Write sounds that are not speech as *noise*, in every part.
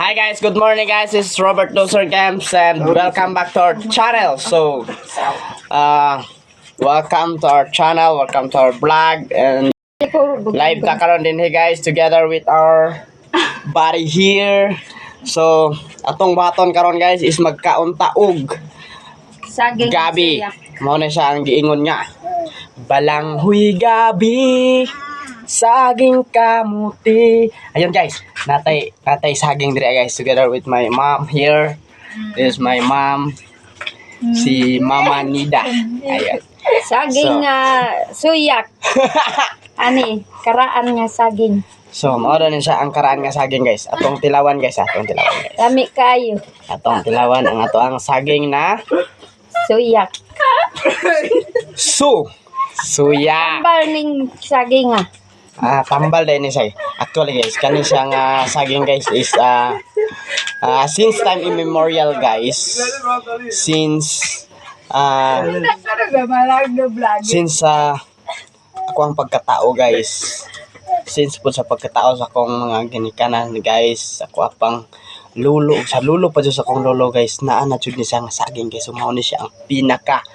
Hi guys, good morning guys. This is Robert Doser Games and welcome back to our channel. So, uh, welcome to our channel, welcome to our vlog and live ka karon din hey guys together with our buddy here. So, atong baton karon guys is magkauntaog gabi. Mao na siya ang giingon nga. Balanghoy gabi saging kamuti. Ayun guys, natay natay saging dire guys together with my mom here. This is my mom. Si Mama Nida. Ayun. Saging So- nga suyak. *laughs* Ani, karaan nga saging. So, mao na siya ang karaan nga saging guys. Atong tilawan guys, atong tilawan guys. Lami kayo. Atong tilawan ang ato ang saging na Suyak. *laughs* su. Suya. Tambal ning saging ah. Ah, tambal din say. Actually guys, kani siya nga saging guys is ah ah, since time immemorial guys. Since ah since ah ako ang pagkatao guys. Since po sa pagkatao sa akong mga ginikanan guys, ako apang lulo sa lulo pa dyan sa akong lolo guys naa na jud ni siya nga saging guys. Sumaw ni siya ang pinaka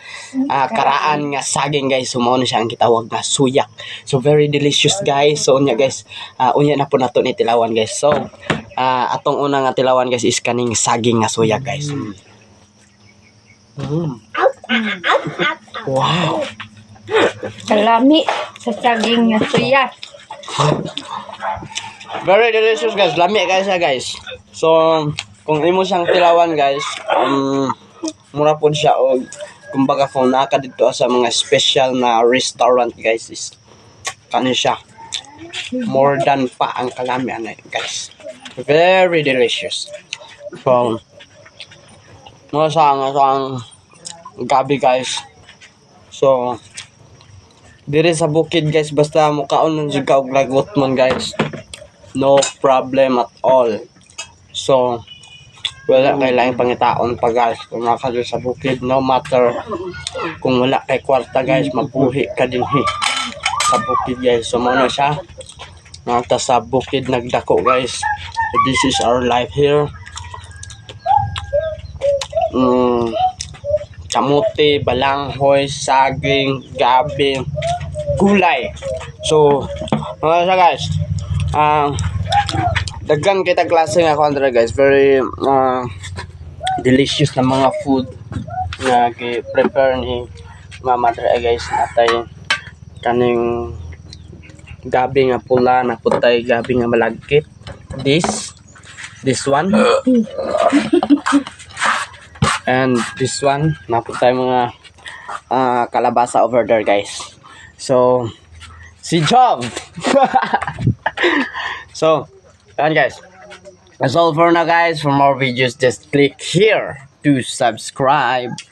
ah, karaan nga saging guys. Sumaw ni siya ang gitawag nga suyak. So very delicious guys. So unya guys ah, unya na po nato ni tilawan guys. So ah, atong una nga tilawan guys is kaning saging nga suyak guys. Mm. Mm. wow. Kalami sa saging nga suyak. Very delicious guys. Lami guys siya guys. So, kung imo siyang tilawan guys, um, mura po siya o kumbaga kung naka dito sa mga special na restaurant guys is kani siya more than pa ang kalami ano guys. Very delicious. So, mga sa nga sa ang gabi guys. So, Dire sa bukid guys, basta mukaon ng jud ka og lagot man guys. No problem at all. So, wala kay laing pangitaon pa guys. Kung naka sa bukid, no matter kung wala kay kwarta guys, mabuhi ka din hi sa bukid guys. So, muna siya. Nata sa bukid nagdako guys. This is our life here. Mm, kamuti, balanghoy, saging, gabi, gulay. So, mga siya guys, ah, daghan kita klase nga kontra guys, very ah, delicious na mga food nga gi-prepare ni Mama Dre guys. Natay kaning gabi nga pula na putay gabi nga malagkit. This this one. And this one naputay mga ah, kalabasa over there guys so si Job. *laughs* So yan guys. That's all for now guys. For more videos just click here to subscribe